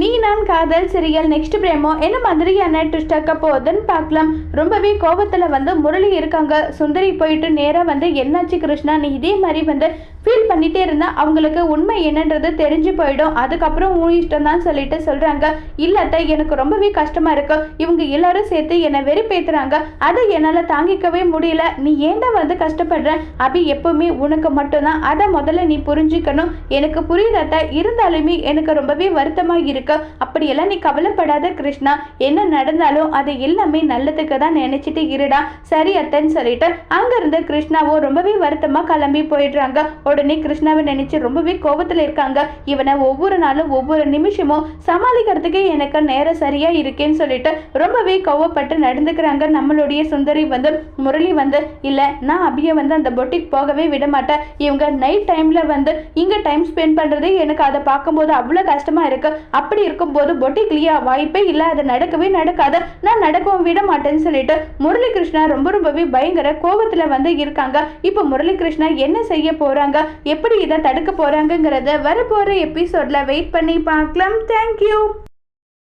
நீ நான் காதல் சீரியல் நெக்ஸ்ட் பிரேமோ என்ன மாதிரியான ட்விஸ்ட் ஆக்க போகுதுன்னு பார்க்கலாம். ரொம்பவே கோபத்தில் வந்து முரளி இருக்காங்க. சுந்தரி போயிட்டு நேராக வந்து என்னாச்சு கிருஷ்ணா? நீ இதே மாதிரி வந்து ஃபீல் பண்ணிட்டே இருந்தா அவங்களுக்கு உண்மை என்னன்றது தெரிஞ்சு போயிடும். அதுக்கப்புறம் உன் இஷ்டம் தான் சொல்லிட்டு சொல்றாங்க. இல்லாட்ட எனக்கு ரொம்பவே கஷ்டமா இருக்கு. இவங்க எல்லாரும் சேர்த்து என்னை வெறுப்பேத்துறாங்க. அதை என்னால் தாங்கிக்கவே முடியல. நீ ஏன்டா வந்து கஷ்டப்படுற? அபி எப்பவுமே உனக்கு மட்டும்தான். அதை முதல்ல நீ புரிஞ்சுக்கணும். எனக்கு புரியுதாத்த இருந்தாலுமே எனக்கு ரொம்பவே வருத்தமா இருக்கு. அப்படியெல்லாம் நீ கவலைப்படாத கிருஷ்ணா. என்ன நடந்தாலும் அது எல்லாமே நல்லதுக்கு தான் நினைச்சிட்டு இருடா. சரி அத்தன்னு சொல்லிட்டு அங்கிருந்து கிருஷ்ணாவோ ரொம்பவே வருத்தமா கிளம்பி போயிடுறாங்க. உடனே கிருஷ்ணாவை நினைச்சு ரொம்பவே கோபத்துல இருக்காங்க. இவனை ஒவ்வொரு நாளும் ஒவ்வொரு நிமிஷமும் சமாளிக்கிறதுக்கே எனக்கு நேரம் சரியா இருக்கேன்னு சொல்லிட்டு ரொம்பவே கோவப்பட்டு நடந்துக்கிறாங்க. நம்மளுடைய சுந்தரி வந்து முரளி வந்து இல்லை நான் அப்படியே வந்து அந்த பொட்டிக் போகவே விட மாட்டேன் இவங்க நைட் டைமில் வந்து இங்கே டைம் ஸ்பெண்ட் பண்ணுறது எனக்கு அதை பார்க்கும்போது அவ்வளோ கஷ்டமாக இருக்குது அப்படி இருக்கும்போது பொட்டிக்லியா வாய்ப்பே இல்லை. அது நடக்கவே நடக்காது. நான் நடக்கவும் விட மாட்டேன்னு சொல்லிட்டு முரளி கிருஷ்ணா ரொம்ப ரொம்பவே பயங்கர கோபத்துல வந்து இருக்காங்க. இப்போ முரளி கிருஷ்ணா என்ன செய்ய போறாங்க? எப்படி இதை தடுக்க போகிறாங்கங்கிறத வரப்போற எபிசோட்ல வெயிட் பண்ணி பார்க்கலாம். தேங்க்யூ